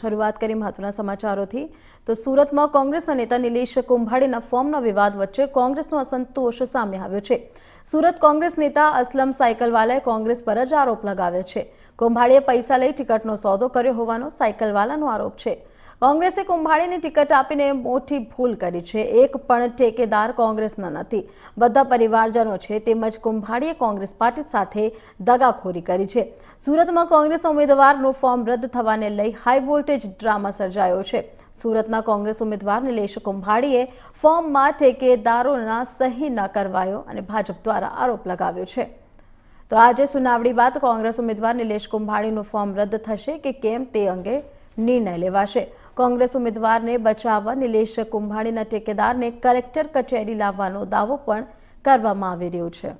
શરૂઆત કરી મહત્વના સમાચારોથી. તો સુરતમાં કોંગ્રેસના નેતા નિલેશ કુંભાડીના ફોર્મના વિવાદ વચ્ચે કોંગ્રેસનો અસંતોષ સામે આવ્યો છે. સુરત કોંગ્રેસ નેતા અસલમ સાયકલવાલાએ કોંગ્રેસ પર જ આરોપ લગાવ્યો છે. કુંભાડીએ પૈસા લઈ ટિકિટનો સોદો કર્યો હોવાનો સાયકલવાલાનો આરોપ છે. કોંગ્રેસે કુંભાળીની ટિકિટ આપીને મોટી ભૂલ કરી છે. એક પણ ટેકેદાર કોંગ્રેસના નથી. બધા પરિવારજનો છે તેમજ કુંભાળીએ કોંગ્રેસ પાર્ટી સાથે દગાખોરી કરી છે. સુરતમાં કોંગ્રેસના ઉમેદવારનું ફોર્મ રદ થવાને લઈ હાઈ વોલ્ટેજ ડ્રામા સર્જાયો છે. સુરતના કોંગ્રેસ ઉમેદવાર નિલેશ કુંભાડીએ ફોર્મમાં ટેકેદારોના સહી ન કરવાયો અને ભાજપ દ્વારા આરોપ લગાવ્યો છે. તો આજે સુનાવણી બાદ કોંગ્રેસ ઉમેદવાર નિલેશ કુંભાણીનું ફોર્મ રદ થશે કે કેમ તે અંગે નિર્ણય લેવાશે. કોંગ્રેસ ઉમેદવારને બચાવવા નિલેશ કુંભાણીના ટેકેદારને કલેક્ટર કચેરી લાવવાનો દાવો પણ કરવામાં આવી રહ્યો છે.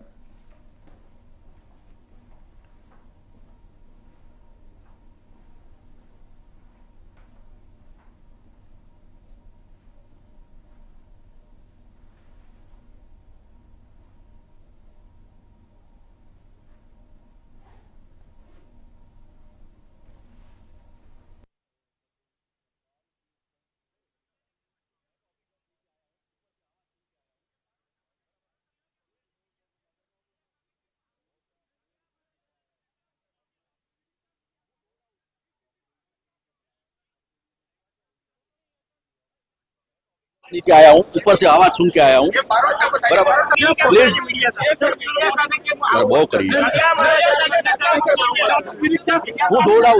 नीचे आया हूँ ऊपर से आवाज सुन के आया हूँ बराबर प्लीज बहुत करी हूँ जोड़ा